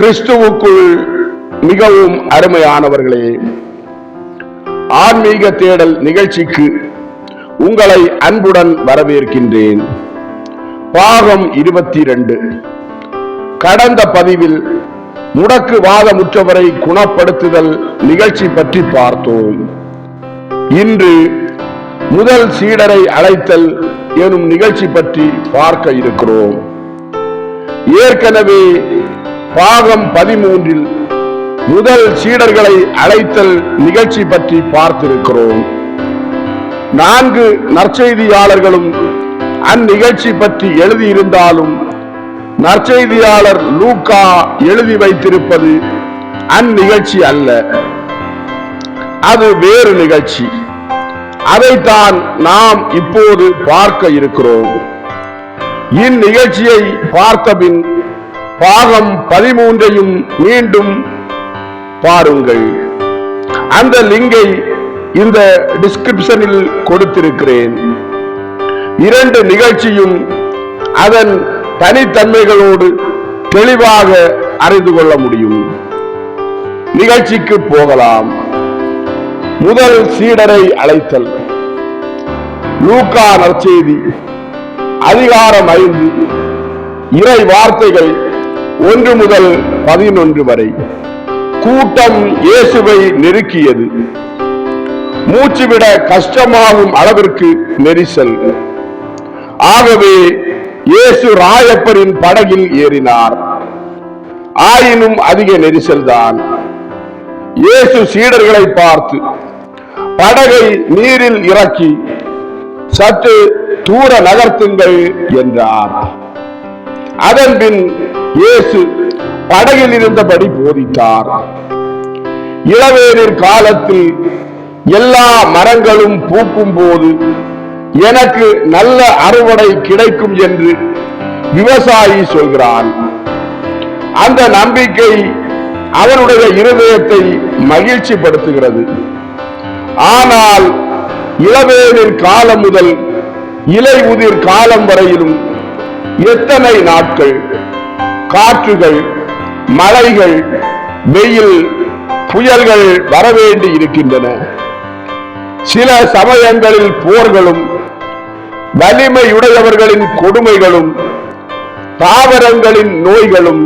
கிறிஸ்துவுக்குள் மிகவும் அருமையானவர்களே ஆன்மீக தேடல் நிகழ்ச்சிக்கு உங்களை அன்புடன் வரவேற்கின்றேன். பாகம் இருபத்தி ரெண்டு கடந்த பதிவில் முடக்கு வாதமுற்றவரை குணப்படுத்துதல் நிகழ்ச்சி பற்றி பார்த்தோம். இன்று முதல் சீடரை அழைத்தல் எனும் நிகழ்ச்சி பற்றி பார்க்க இருக்கிறோம். ஏற்கனவே பாகம் பதிமூன்றில் முதல் சீடர்களை அழைத்தல் நிகழ்ச்சி பற்றி பார்த்திருக்கிறோம். நான்கு நற்செய்தியாளர்களும் அந்நிகழ்ச்சி பற்றி எழுதியிருந்தாலும் நற்செய்தியாளர் லூக்கா எழுதி வைத்திருப்பது அந்நிகழ்ச்சி அல்ல. அது வேறு நிகழ்ச்சி. அதைத்தான் நாம் இப்போது பார்க்க இருக்கிறோம். இந்நிகழ்ச்சியை பார்த்தபின் பாகம் பதிமூன்றையும் மீண்டும் பாருங்கள். அந்த லிங்கை இந்த டிஸ்கிரிப்ஷனில் கொடுத்திருக்கிறேன். இரண்டு நிகழ்ச்சியும் அதன் தனித்தன்மைகளோடு தெளிவாக அறிந்து கொள்ள முடியும். நிகழ்ச்சிக்கு போகலாம். முதல் சீடரை அழைத்தல். லூக்கா நற்செய்தி. அதிகாரம் ஐந்து. இறை வார்த்தைகள் ஒன்று முதல் பதினொன்று வரை. கூட்டம் இயேசுவை நெருக்கியது. மூச்சுவிட கஷ்டமாகும் அளவிற்கு நெரிசல். ஆகவே இயேசு ராயப்பரின் படகில் ஏறினார். ஆயினும் அதிக நெரிசல் தான். இயேசு சீடர்களை பார்த்து படகை நீரில் இறக்கி சற்று தூர நகர்த்துங்கள் என்றார். அதன்பின் இயேசு படகில் இருந்தபடி போதித்தார். இளவேனிற் காலத்தில் எல்லா மரங்களும் பூக்கும் போது எனக்கு நல்ல அறுவடை கிடைக்கும் என்று விவசாயி சொல்கிறான். அந்த நம்பிக்கை அவனுடைய இருதயத்தை மகிழ்ச்சிப்படுத்துகிறது. ஆனால் இளவேனிற் காலம் முதல் இலை உதிர் காலம் வரையிலும் எத்தனை நாட்கள் காற்றுகள் மழைகள் வெயில் புயல்கள் வரவேண்டி இருக்கின்றன. சில சமயங்களில் போர்களும் வலிமையுடையவர்களின் கொடுமைகளும் தாவரங்களின் நோய்களும்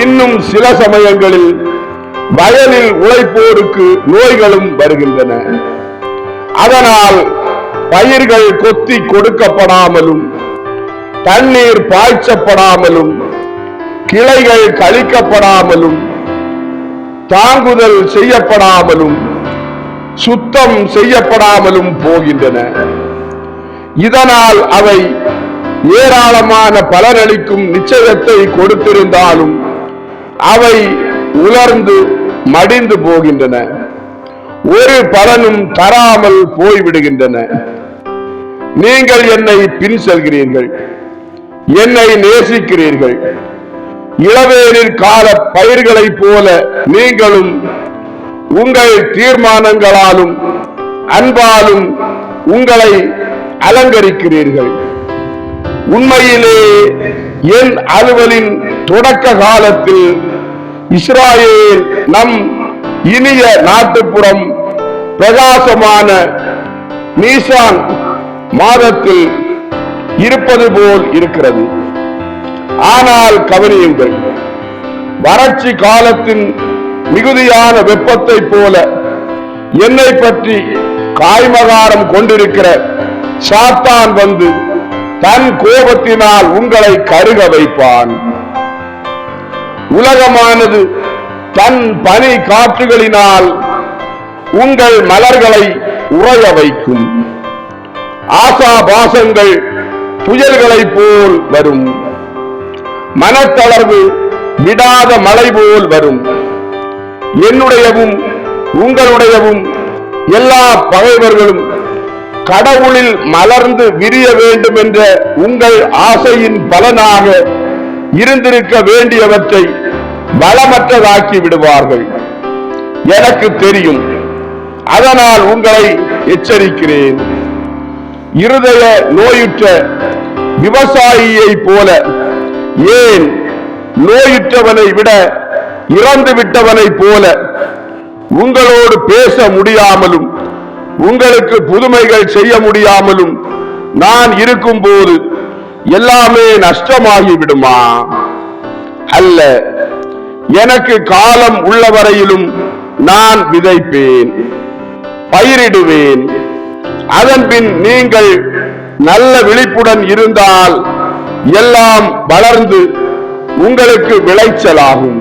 இன்னும் சில சமயங்களில் வயலில் உழைப்போருக்கு நோய்களும் வருகின்றன. அதனால் பயிர்கள் கொத்தி கொடுக்கப்படாமலும் தண்ணீர் பாய்ச்சப்படாமலும் கிளைகள் கழிக்கப்படாமலும் தாங்குதல் செய்யப்படாமலும் சுத்தம் செய்யப்படாமலும் போகின்றன. இதனால் அவை ஏராளமான பலனளிக்கும் நிச்சயத்தை கொடுத்திருந்தாலும் அவை உலர்ந்து மடிந்து போகின்றன. ஒரு பலனும் தராமல் போய்விடுகின்றன. நீங்கள் என்னை பின் செல்கிறீர்கள் என்னை நேசிக்கிறீர்கள். இளவேனில் கால பயிர்களைப் போல நீங்களும் உங்கள் தீர்மானங்களாலும் அன்பாலும் உங்களை அலங்கரிக்கிறீர்கள். உண்மையிலே என் அலுவலின் தொடக்க காலத்தில் இஸ்ராயேல் நம் இனிய நாட்டுப்புறம் பிரகாசமான நீசான் மாதத்தில் இருப்பது போல் இருக்கிறது. ஆனால் கவனியுங்கள் வறட்சி காலத்தின் மிகுதியான வெப்பத்தை போல என்னை பற்றி காய்மகாரம் கொண்டிருக்கிற சாத்தான் வந்து தன் கோபத்தினால் உங்களை கருக வைப்பான். உலகமானது தன் பனி காற்றுகளினால் உங்கள் மலர்களை உறைய வைக்கும். ஆசாபாசங்கள் புயல்களைப் போல் வரும். மனத்தளர்வு விடாத மழை போல் வரும். என்னுடையவும் உங்களுடையவும் எல்லா பகைவர்களும் கடவுளில் மலர்ந்து விரிய வேண்டும் என்ற உங்கள் ஆசையின் பலனாக இருந்திருக்க வேண்டியவற்றை பலமற்றதாக்கி விடுவார்கள். எனக்கு தெரியும். அதனால் உங்களை எச்சரிக்கிறேன். இருதய நோயுற்ற விவசாயியை போல ஏன் நோயுற்றவனை விட இறந்து விட்டவனைப் போல உங்களோடு பேச முடியாமலும் உங்களுக்கு புதுமைகள் செய்ய முடியாமலும் நான் இருக்கும்போது எல்லாமே நஷ்டமாகி விடுமா அல்ல எனக்கு காலம் உள்ளவரையிலும் நான் விதைப்பேன் பயிரிடுவேன். அதன் பின் நீங்கள் நல்ல விழிப்புடன் இருந்தால் எல்லாம் வளர்ந்து உங்களுக்கு விளைச்சலாகும்.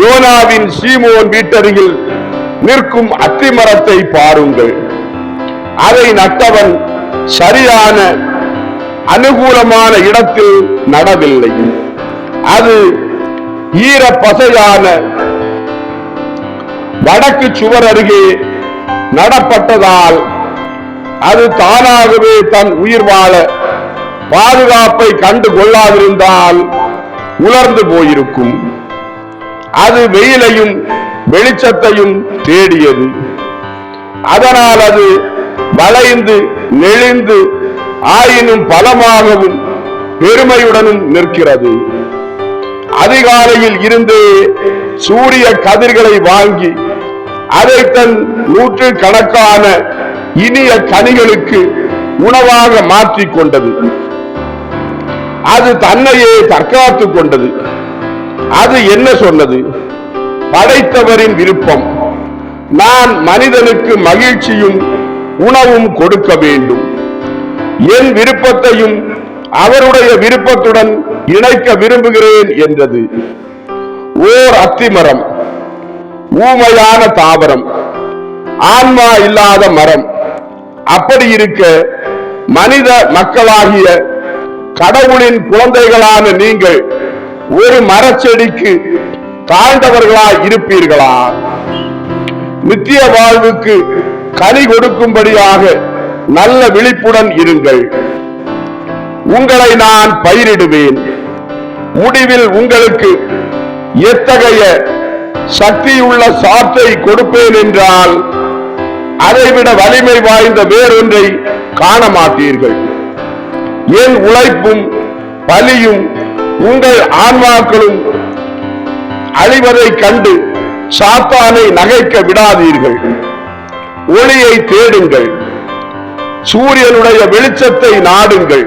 யோனாவின் சீமோன் வீட்டருகில் நிற்கும் அத்திமரத்தை பாருங்கள். அதை நட்டவன் சரியான அனுகூலமான இடத்தில் நடவில்லை. அது ஈர பசையான வடக்கு சுவர் அருகே நடப்பட்டதால் அது தானாகவே தன் உயிர் வாழ பாதுகாப்பை கண்டு கொள்ளாதிருந்தால் உலர்ந்து போயிருக்கும். அது வெயிலையும் வெளிச்சத்தையும் தேடியது. அதனால் அது வளைந்து நெளிந்து ஆயினும் பலமாகவும் பெருமையுடனும் நிற்கிறது. அதிகாலையில் இருந்து சூரிய கதிர்களை வாங்கி அதை தன் நூற்று கணக்கான இனிய கனிகளுக்கு உணவாக மாற்றிக் கொண்டது. அது தன்னையே தற்காத்துக் கொண்டது. அது என்ன சொன்னது? படைத்தவரின் விருப்பம். நான் மனிதனுக்கு மகிழ்ச்சியும் உணவும் கொடுக்க வேண்டும். என் விருப்பத்தையும் அவருடைய விருப்பத்துடன் இணைக்க விரும்புகிறேன் என்றது. ஓர் அத்திமரம். ஊமையான தாவரம். ஆன்மா இல்லாத மரம். அப்படி இருக்க மனித மக்களாகிய கடவுளின் குழந்தைகளான நீங்கள் ஒரு மரச்செடிக்கு தாழ்ந்தவர்களா இருப்பீர்களா? நித்திய வாழ்வுக்கு கனி கொடுக்கும்படியாக நல்ல விழிப்புடன் இருங்கள். உங்களை நான் பயிரிடுவேன். முடிவில் உங்களுக்கு எத்தகைய சக்தியுள்ள சாற்றை கொடுப்பேன் என்றால் அதைவிட வலிமை வாய்ந்த வேறொன்றை காண மாட்டீர்கள் என் உழைப்பும் பலியும் உங்கள் ஆன்மாக்களும் அழிவதைக் கண்டு சாத்தானை நகைக்க விடாதீர்கள். ஒளியை தேடுங்கள். சூரியனுடைய வெளிச்சத்தை நாடுங்கள்.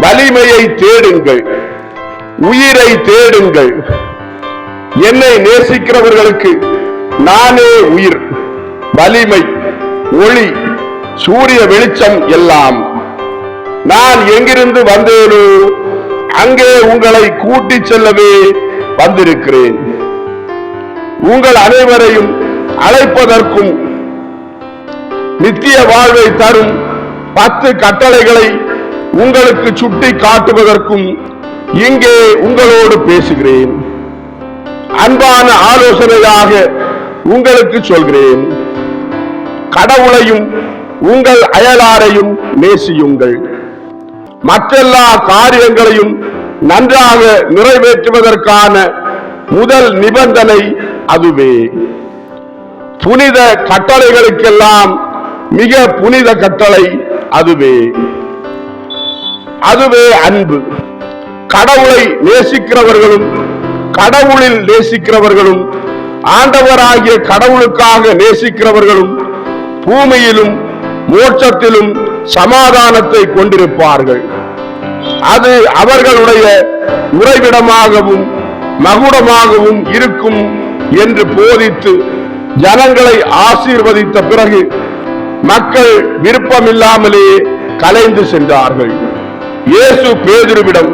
வலிமையை தேடுங்கள். உயிரை தேடுங்கள். என்னை நேசிக்கிறவர்களுக்கு நானே உயிர். வலிமை ஒளி சூரிய வெளிச்சம் எல்லாம். நான் எங்கிருந்து வந்தேனோ அங்கே உங்களை கூட்டி செல்லவே வந்திருக்கிறேன். உங்கள் அனைவரையும் அழைப்பதற்கும் நித்திய வாழ்வை தரும் பத்து கட்டளைகளை உங்களுக்கு சுட்டி காட்டுவதற்கும் இங்கே உங்களோடு பேசுகிறேன். அன்பான ஆலோசனையாக உங்களுக்கு சொல்கிறேன். கடவுளையும் உங்கள் அயலாரையும் நேசியுங்கள். மற்றெல்லா காரியங்களையும் நன்றாக நிறைவேற்றுவதற்கான முதல் நிபந்தனை அதுவே. புனித கட்டளைகளுக்கெல்லாம் மிக புனித கட்டளை அதுவே. அதுவே அன்பு. கடவுளை நேசிக்கிறவர்களும் கடவுளில் நேசிக்கிறவர்களும் ஆண்டவராகிய கடவுளுக்காக நேசிக்கிறவர்களும் பூமியிலும் மோட்சத்திலும் சமாதானத்தை கொண்டிருப்பார்கள். அது அவர்களுடைய உறைவிடமாகவும் மகுடமாகவும் இருக்கும் என்று போதித்து ஜனங்களை ஆசீர்வதித்த பிறகு மக்கள் விருப்பமில்லாமலே கலைந்து சென்றார்கள். இயேசு பேதுருவிடம்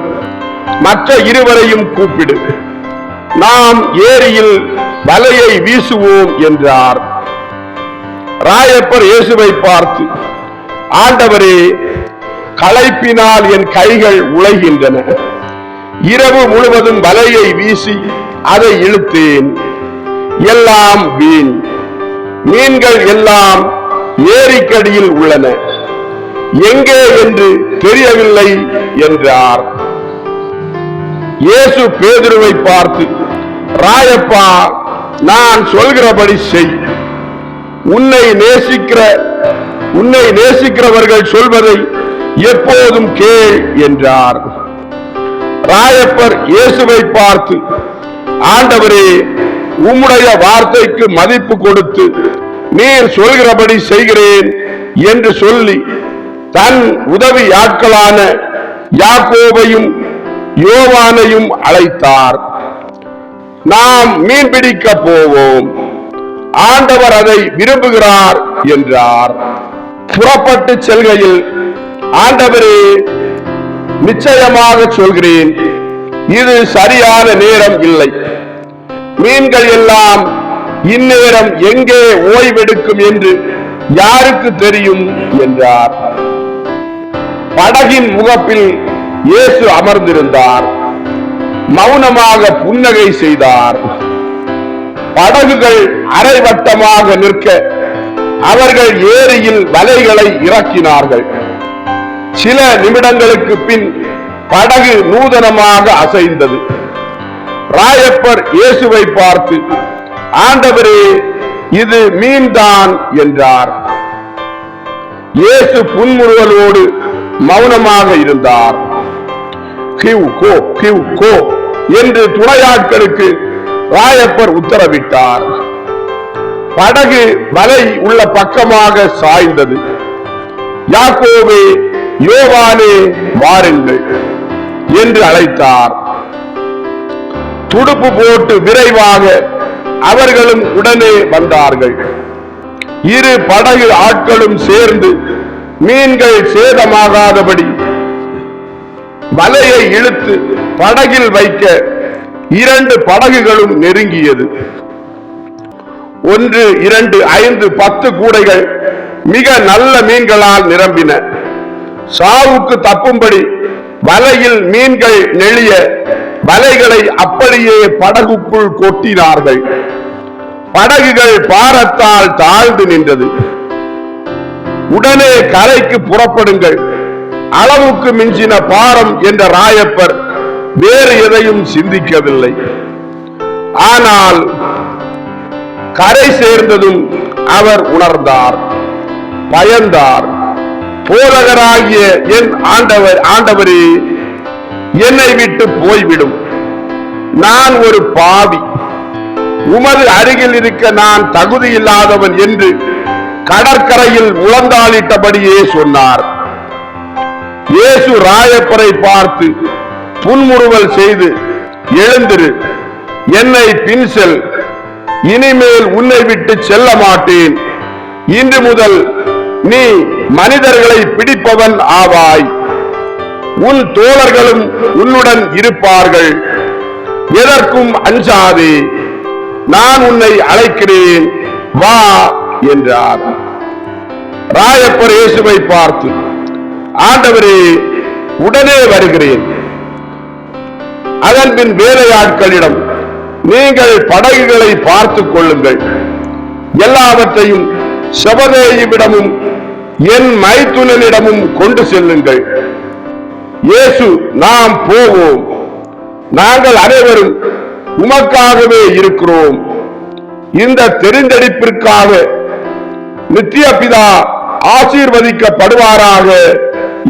மற்ற இருவரையும் கூப்பிடு. நாம் ஏரியில் வலையை வீசுவோம் என்றார். ராயப்பர் இயேசுவை பார்த்து ஆண்டவரே களைப்பினால் என் கைகள் உழைகின்றன இரவு முழுவதும் வலையை வீசி அதை இழுத்தேன். எல்லாம் வீண். மீன்கள் எல்லாம் ஏரிக்கடியில் உள்ளன. எங்கே என்று தெரியவில்லை என்றார். இயேசு பேதுருவை பார்த்து ராயப்பா நான் சொல்கிறபடி செய். உன்னை நேசிக்கிற உன்னை நேசிக்கிறவர்கள் சொல்வதை எப்போதும் கேள் என்றார். ராயப்பர் இயேசுவை பார்த்து ஆண்டவரே உம்முடைய வார்த்தைக்கு மதிப்பு கொடுத்து நீர் சொல்கிறபடி செய்கிறேன் என்று சொல்லி தன் உதவி ஆட்களான யாக்கோவையும் யோவானையும் அழைத்தார். நாம் மீன் பிடிக்க போவோம். ஆண்டவர் அதை விரும்புகிறார் என்றார். புறப்பட்டு செல்கையில் ஆண்டவரே நிச்சயமாக சொல்கிறேன் இது சரியான நேரம் இல்லை. மீன்கள் எல்லாம் இந்நேரம் எங்கே ஓய்வெடுக்கும் என்று யாருக்கு தெரியும் என்றார். படகின் முகப்பில் இயேசு அமர்ந்திருந்தார். மௌனமாக புன்னகை செய்தார். படகுகள் அரைவட்டமாக நிற்க அவர்கள் ஏரியில் வலைகளை இறக்கினார்கள். சில நிமிடங்களுக்கு பின் படகு நூதனமாக அசைந்தது. ராயப்பர் இயேசுவை பார்த்து ஆண்டவரே இது மீன்தான் என்றார். இயேசு புன்முறுவலோடு மௌனமாக இருந்தார். கிவ் கோ கிவ் கோ என்று துணையாட்களுக்கு ராயப்பர் உத்தரவிட்டார். படகு வலை உள்ள பக்கமாக சாய்ந்தது. யாக்கோவே யோவானே வாருங்கள் என்று அழைத்தார். துடுப்பு போட்டு விரைவாக அவர்களும் உடனே வந்தார்கள். இரு படகு ஆட்களும் சேர்ந்து மீன்கள் சேதமாகாதபடி வலையை இழுத்து படகில் வைக்க இரண்டு படகுகளும் நெருங்கியது. ஒன்று இரண்டு ஐந்து பத்து கூடைகள் மிக நல்ல மீன்களால் நிரம்பின. சாவுக்கு தப்பும்படி வலையில் மீன்கள் நெளிய வலைகளை அப்படியே படகுக்குள் கொட்டினார்கள். படகுகள் பாரத்தால் தாழ்ந்து நின்றது. உடனே கரைக்கு புறப்படுங்கள். அளவுக்கு மிஞ்சின பாரம் என்ற ராயப்பர் வேறு எதையும் சிந்திக்கவில்லை. ஆனால் கரை சேர்ந்ததும் அவர் உணர்ந்தார் பயந்தார். போதகராகிய என் ஆண்டவர் ஆண்டவரே என்னை விட்டு போய்விடும். நான் ஒரு பாவி. உமது அருகில் இருக்க நான் தகுதி இல்லாதவன் என்று கடற்கரையில் முழந்தாளிட்டபடியே சொன்னார். இயேசு ராயப்பரை பார்த்து புன்முறுவல் செய்து எழுந்திரு. என்னை பின்செல் இனிமேல் உன்னை விட்டு செல்ல மாட்டேன். இன்று முதல் நீ மனிதர்களை பிடிப்பவன் ஆவாய். உன் தோழர்களும் உன்னுடன் இருப்பார்கள். எதற்கும் அஞ்சாதே. நான் உன்னை அழைக்கிறேன். வா என்றார். ராயப்பர் இயேசுவை பார்த்து ஆண்டவரே உடனே வருகிறேன். அதன் பின் வேலையாட்களிடம் நீங்கள் படகுகளை பார்த்துக் கொள்ளுங்கள். எல்லாவற்றையும் செபதேயுவிடமும் என் மைத்துனனிடமும் கொண்டு செல்லுங்கள். இயேசு நாம் போவோம். நாங்கள் அனைவரும் உமக்காகவே இருக்கிறோம். இந்த தெரிந்தெடுப்பிற்காக நித்திய பிதா ஆசீர்வதிக்கப்படுவாராக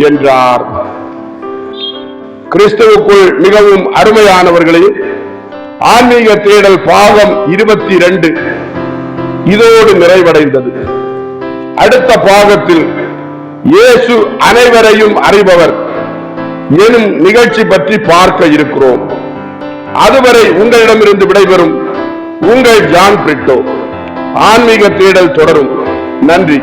என்றார். கிறிஸ்துவுக்குள் மிகவும் அருமையானவர்களே ஆன்மீக தேடல் பாகம் இருபத்தி இரண்டு இதோடு நிறைவடைந்தது. அடுத்த பாகத்தில் இயேசு அனைவரையும் அறிபவர். எனும் நிகழ்ச்சி பற்றி பார்க்க இருக்கிறோம். அதுவரை உங்களிடமிருந்து விடைபெறும் உங்கள் ஜான் பிரிட்டோ. ஆன்மீக தேடல் தொடரும். நன்றி.